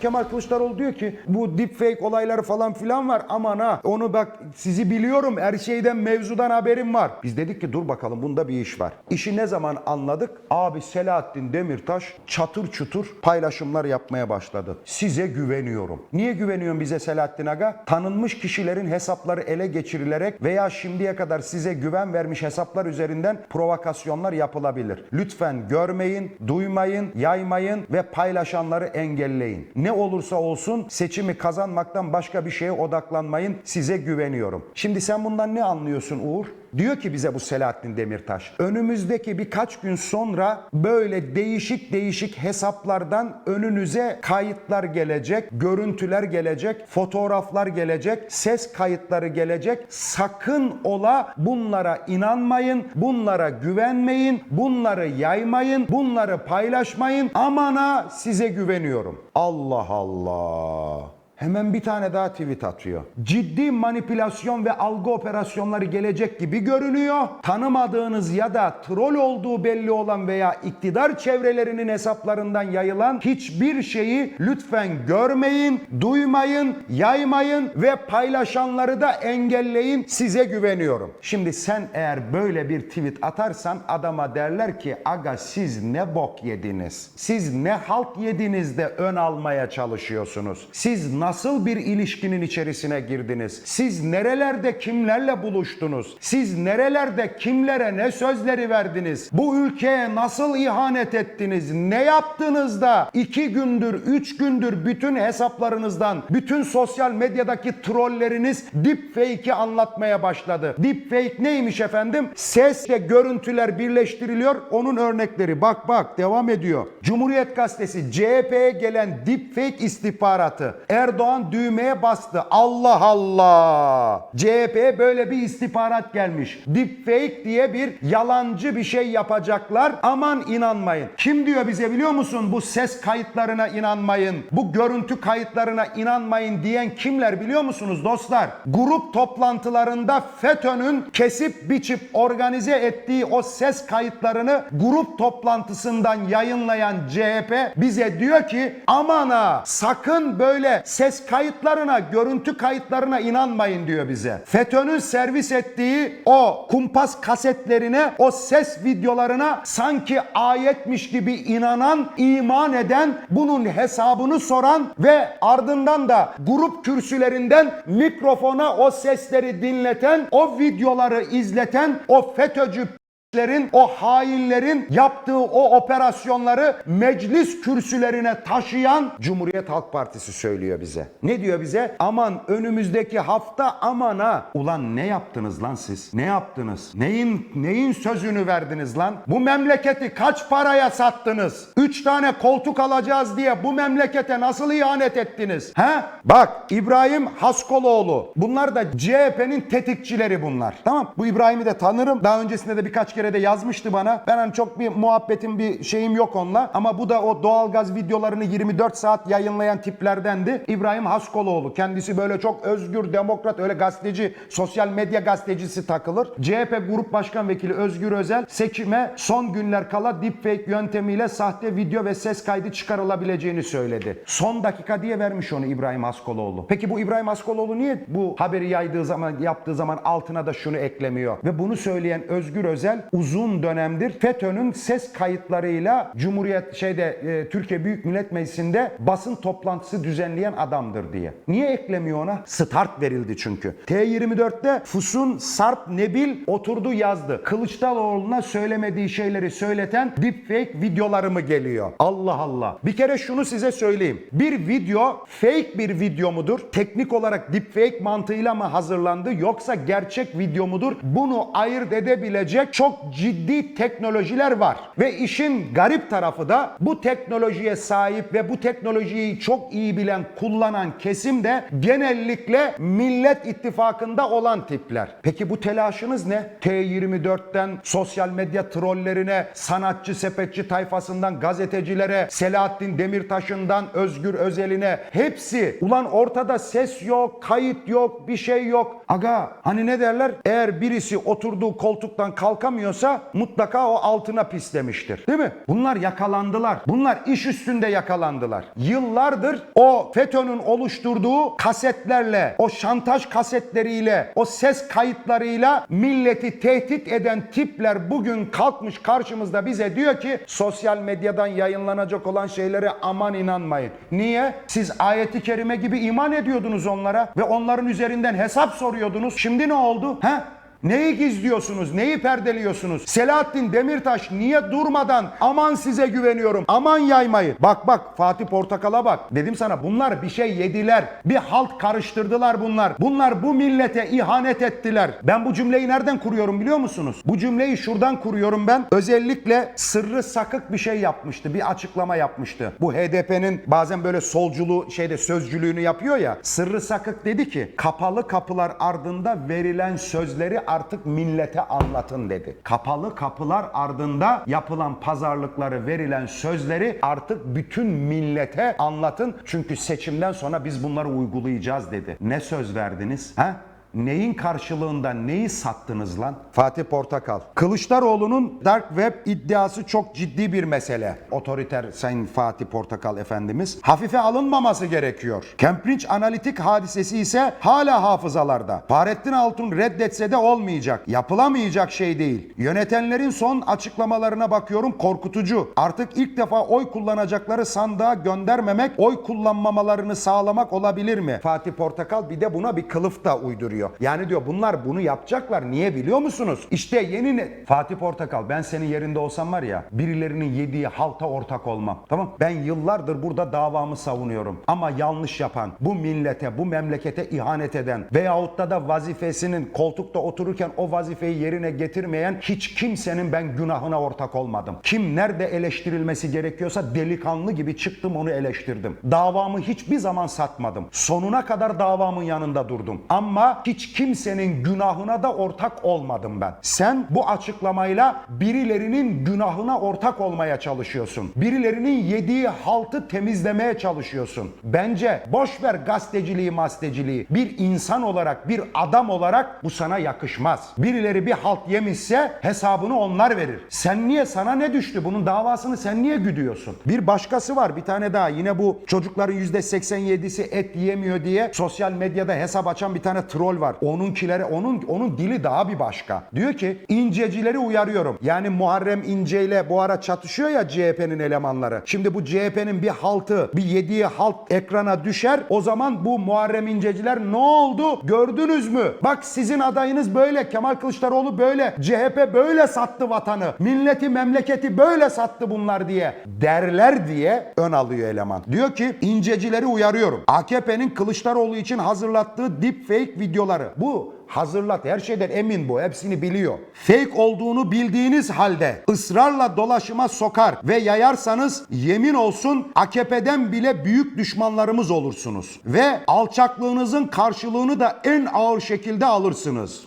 Kemal Kılıçdaroğlu diyor ki bu deepfake olayları falan filan var. Aman ha onu bak sizi biliyorum her şeyden mevzudan haberim var. Biz dedik ki dur bakalım bunda bir iş var. İşi ne zaman anladık? Abi Selahattin Demirtaş çatır çutur paylaşımlar yapmaya başladı. Size güveniyorum. Niye güveniyorsun bize Selahattin Aga? Tanınmış kişilerin hesapları ele geçirilerek veya şimdiye kadar size güven vermiş hesaplar üzerinden provokasyonlar yapılabilir. Lütfen görmeyin, duymayın, yaymayın ve paylaşanları engelleyin. Ne olursa olsun seçimi kazanmaktan başka bir şeye odaklanmayın. Size güveniyorum. Şimdi sen bundan ne anlıyorsun Uğur? Diyor ki bize bu Selahattin Demirtaş. Önümüzdeki birkaç gün sonra böyle değişik değişik hesaplardan önünüze kayıtlar gelecek, görüntüler gelecek, fotoğraflar gelecek, ses kayıtları gelecek. Sakın ola bunlara inanmayın, bunlara güvenmeyin, bunları yaymayın, bunları paylaşmayın. Amana size güveniyorum. Allah Allah. Hemen bir tane daha tweet atıyor. Ciddi manipülasyon ve algı operasyonları gelecek gibi görünüyor. Tanımadığınız ya da troll olduğu belli olan veya iktidar çevrelerinin hesaplarından yayılan hiçbir şeyi lütfen görmeyin, duymayın, yaymayın ve paylaşanları da engelleyin. Size güveniyorum. Şimdi sen eğer böyle bir tweet atarsan adama derler ki aga siz ne bok yediniz? Siz ne halt yediniz de ön almaya çalışıyorsunuz? Siz nasıl bir ilişkinin içerisine girdiniz? Siz nerelerde kimlerle buluştunuz? Siz nerelerde kimlere ne sözleri verdiniz? Bu ülkeye nasıl ihanet ettiniz? Ne yaptınız da iki gündür, üç gündür bütün hesaplarınızdan, bütün sosyal medyadaki trolleriniz deepfake'i anlatmaya başladı. Deepfake neymiş efendim? Ses ve görüntüler birleştiriliyor. Onun örnekleri. Bak bak devam ediyor. Cumhuriyet Gazetesi CHP'ye gelen deepfake istihbaratı. Erdoğan düğmeye bastı. Allah Allah. CHP'ye böyle bir istihbarat gelmiş. Deepfake diye bir yalancı bir şey yapacaklar. Aman inanmayın. Kim diyor bize biliyor musun? Bu ses kayıtlarına inanmayın. Bu görüntü kayıtlarına inanmayın diyen kimler biliyor musunuz dostlar? Grup toplantılarında FETÖ'nün kesip biçip organize ettiği o ses kayıtlarını grup toplantısından yayınlayan CHP bize diyor ki aman ha sakın böyle ses kayıtlarına, görüntü kayıtlarına inanmayın diyor bize. FETÖ'nün servis ettiği o kumpas kasetlerine, o ses videolarına sanki ayetmiş gibi inanan, iman eden, bunun hesabını soran ve ardından da grup kürsülerinden mikrofona o sesleri dinleten, o videoları izleten, o FETÖ'cü Lerin, o hainlerin yaptığı o operasyonları meclis kürsülerine taşıyan Cumhuriyet Halk Partisi söylüyor bize. Ne diyor bize? Aman önümüzdeki hafta aman ha. Ulan ne yaptınız lan siz? Ne yaptınız? Neyin neyin sözünü verdiniz lan? Bu memleketi kaç paraya sattınız? Üç tane koltuk alacağız diye bu memlekete nasıl ihanet ettiniz? He? Bak İbrahim Haskoloğlu. Bunlar da CHP'nin tetikçileri bunlar. Tamam. Bu İbrahim'i de tanırım. Daha öncesinde de birkaç kere de yazmıştı bana. Ben hani çok bir muhabbetim bir şeyim yok onunla. Ama bu da o doğalgaz videolarını 24 saat yayınlayan tiplerdendi. İbrahim Haskoloğlu. Kendisi böyle çok özgür, demokrat, öyle gazeteci, sosyal medya gazetecisi takılır. CHP Grup Başkan Vekili Özgür Özel seçime son günler kala deepfake yöntemiyle sahte video ve ses kaydı çıkarılabileceğini söyledi. Son dakika diye vermiş onu İbrahim Haskoloğlu. Peki bu İbrahim Haskoloğlu niye bu haberi yaydığı zaman yaptığı zaman altına da şunu eklemiyor? Ve bunu söyleyen Özgür Özel uzun dönemdir FETÖ'nün ses kayıtlarıyla Cumhuriyet şeyde e, Türkiye Büyük Millet Meclisi'nde basın toplantısı düzenleyen adamdır diye. Niye eklemiyor ona? Start verildi çünkü. T24'te Fusun Sarp Nebil oturdu yazdı. Kılıçdaroğlu'na söylemediği şeyleri söyleten deepfake videoları mı geliyor? Allah Allah. Bir kere şunu size söyleyeyim. Bir video fake bir video mudur? Teknik olarak deepfake mantığıyla mı hazırlandı yoksa gerçek video mudur? Bunu ayırt edebilecek çok ciddi teknolojiler var. Ve işin garip tarafı da bu teknolojiye sahip ve bu teknolojiyi çok iyi bilen, kullanan kesim de genellikle Millet İttifakı'nda olan tipler. Peki bu telaşınız ne? T24'ten sosyal medya trollerine, sanatçı sepetçi tayfasından gazetecilere, Selahattin Demirtaş'ından Özgür Özel'ine hepsi. Ulan ortada ses yok, kayıt yok, bir şey yok. Aga hani ne derler? Eğer birisi oturduğu koltuktan kalkamıyor yapamıyorsa mutlaka o altına pislemiştir. Değil mi? Bunlar yakalandılar. Bunlar iş üstünde yakalandılar. Yıllardır o FETÖ'nün oluşturduğu kasetlerle, o şantaj kasetleriyle, o ses kayıtlarıyla milleti tehdit eden tipler bugün kalkmış karşımızda bize diyor ki sosyal medyadan yayınlanacak olan şeylere aman inanmayın. Niye? Siz ayeti kerime gibi iman ediyordunuz onlara ve onların üzerinden hesap soruyordunuz. Şimdi ne oldu? He? Neyi gizliyorsunuz? Neyi perdeliyorsunuz? Selahattin Demirtaş niye durmadan aman size güveniyorum, aman yaymayın. Bak bak Fatih Portakal'a bak. Dedim sana bunlar bir şey yediler. Bir halt karıştırdılar bunlar. Bunlar bu millete ihanet ettiler. Ben bu cümleyi nereden kuruyorum biliyor musunuz? Bu cümleyi şuradan kuruyorum ben. Özellikle sırrı sakık bir şey yapmıştı. Bir açıklama yapmıştı. Bu HDP'nin bazen böyle solculuğu şeyde sözcülüğünü yapıyor ya. Sırrı sakık dedi ki kapalı kapılar ardında verilen sözleri artık millete anlatın dedi. Kapalı kapılar ardında yapılan pazarlıkları verilen sözleri artık bütün millete anlatın. Çünkü seçimden sonra biz bunları uygulayacağız dedi. Ne söz verdiniz? Ha? Neyin karşılığında neyi sattınız lan? Fatih Portakal. Kılıçdaroğlu'nun dark web iddiası çok ciddi bir mesele. Otoriter Sayın Fatih Portakal Efendimiz. Hafife alınmaması gerekiyor. Cambridge Analitik hadisesi ise hala hafızalarda. Fahrettin Altun reddetse de olmayacak. Yapılamayacak şey değil. Yönetenlerin son açıklamalarına bakıyorum korkutucu. Artık ilk defa oy kullanacakları sandığa göndermemek, oy kullanmamalarını sağlamak olabilir mi? Fatih Portakal bir de buna bir kılıf da uyduruyor. Yani diyor bunlar bunu yapacaklar. Niye biliyor musunuz? İşte yeni ne... Fatih Portakal ben senin yerinde olsam var ya birilerinin yediği halta ortak olmam. Tamam Ben yıllardır burada davamı savunuyorum. Ama yanlış yapan, bu millete, bu memlekete ihanet eden veyahut da da vazifesinin koltukta otururken o vazifeyi yerine getirmeyen hiç kimsenin ben günahına ortak olmadım. Kim nerede eleştirilmesi gerekiyorsa delikanlı gibi çıktım onu eleştirdim. Davamı hiçbir zaman satmadım. Sonuna kadar davamın yanında durdum. Ama hiç kimsenin günahına da ortak olmadım ben. Sen bu açıklamayla birilerinin günahına ortak olmaya çalışıyorsun. Birilerinin yediği haltı temizlemeye çalışıyorsun. Bence boş ver gazeteciliği, masteciliği. Bir insan olarak, bir adam olarak bu sana yakışmaz. Birileri bir halt yemişse hesabını onlar verir. Sen niye sana ne düştü? Bunun davasını sen niye güdüyorsun? Bir başkası var bir tane daha. Yine bu çocukların %87'si et yiyemiyor diye sosyal medyada hesap açan bir tane troll var. Onunkileri onun onun dili daha bir başka. Diyor ki incecileri uyarıyorum. Yani Muharrem İnce ile bu ara çatışıyor ya CHP'nin elemanları. Şimdi bu CHP'nin bir haltı, bir yediği halt ekrana düşer. O zaman bu Muharrem İnceciler ne oldu? Gördünüz mü? Bak sizin adayınız böyle. Kemal Kılıçdaroğlu böyle. CHP böyle sattı vatanı. Milleti, memleketi böyle sattı bunlar diye derler diye ön alıyor eleman. Diyor ki incecileri uyarıyorum. AKP'nin Kılıçdaroğlu için hazırlattığı deepfake videoları. Bu hazırlat. Her şeyden emin bu. Hepsini biliyor. Fake olduğunu bildiğiniz halde ısrarla dolaşıma sokar ve yayarsanız yemin olsun AKP'den bile büyük düşmanlarımız olursunuz. Ve alçaklığınızın karşılığını da en ağır şekilde alırsınız.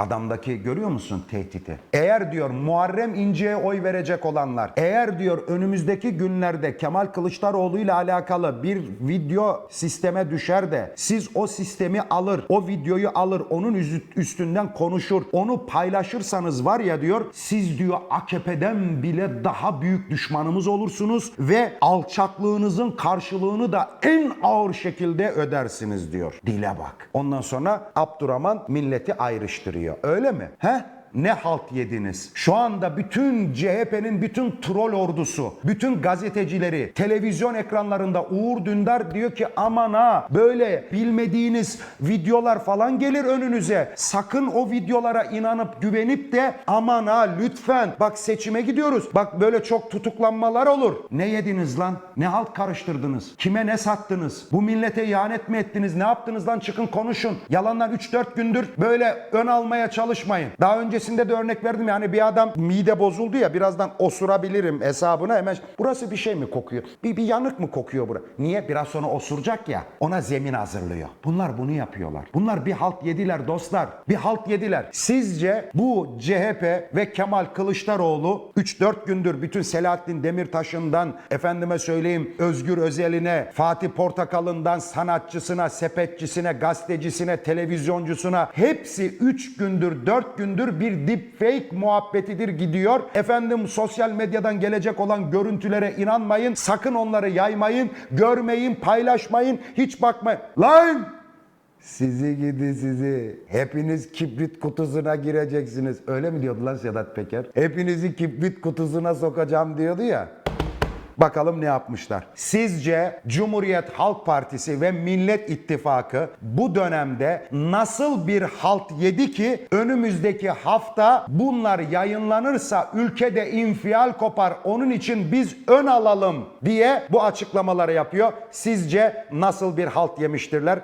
Adamdaki görüyor musun tehditi? Eğer diyor Muharrem İnce'ye oy verecek olanlar, eğer diyor önümüzdeki günlerde Kemal Kılıçdaroğlu ile alakalı bir video sisteme düşer de siz o sistemi alır, o videoyu alır, onun üstünden konuşur, onu paylaşırsanız var ya diyor, siz diyor AKP'den bile daha büyük düşmanımız olursunuz ve alçaklığınızın karşılığını da en ağır şekilde ödersiniz diyor. Dile bak. Ondan sonra Abdurrahman milleti ayrıştırıyor. Öyle mi? He? Ne halt yediniz? Şu anda bütün CHP'nin bütün troll ordusu, bütün gazetecileri televizyon ekranlarında Uğur Dündar diyor ki aman ha böyle bilmediğiniz videolar falan gelir önünüze. Sakın o videolara inanıp güvenip de aman ha lütfen bak seçime gidiyoruz. Bak böyle çok tutuklanmalar olur. Ne yediniz lan? Ne halt karıştırdınız? Kime ne sattınız? Bu millete ihanet mi ettiniz? Ne yaptınız lan? Çıkın konuşun. Yalandan 3-4 gündür böyle ön almaya çalışmayın. Daha önce öncesinde de örnek verdim yani bir adam mide bozuldu ya birazdan osurabilirim hesabına hemen burası bir şey mi kokuyor? Bir, bir yanık mı kokuyor bura? Niye? Biraz sonra osuracak ya ona zemin hazırlıyor. Bunlar bunu yapıyorlar. Bunlar bir halt yediler dostlar. Bir halt yediler. Sizce bu CHP ve Kemal Kılıçdaroğlu 3-4 gündür bütün Selahattin Demirtaş'ından efendime söyleyeyim Özgür Özel'ine, Fatih Portakal'ından sanatçısına, sepetçisine, gazetecisine, televizyoncusuna hepsi 3 gündür 4 gündür bir deepfake muhabbetidir gidiyor. Efendim sosyal medyadan gelecek olan görüntülere inanmayın. Sakın onları yaymayın, görmeyin, paylaşmayın, hiç bakmayın. Lan! Sizi gidi sizi. Hepiniz kibrit kutusuna gireceksiniz. Öyle mi diyordu lan Sedat Peker? Hepinizi kibrit kutusuna sokacağım diyordu ya. Bakalım ne yapmışlar. Sizce Cumhuriyet Halk Partisi ve Millet İttifakı bu dönemde nasıl bir halt yedi ki önümüzdeki hafta bunlar yayınlanırsa ülkede infial kopar. Onun için biz ön alalım diye bu açıklamaları yapıyor. Sizce nasıl bir halt yemiştirler?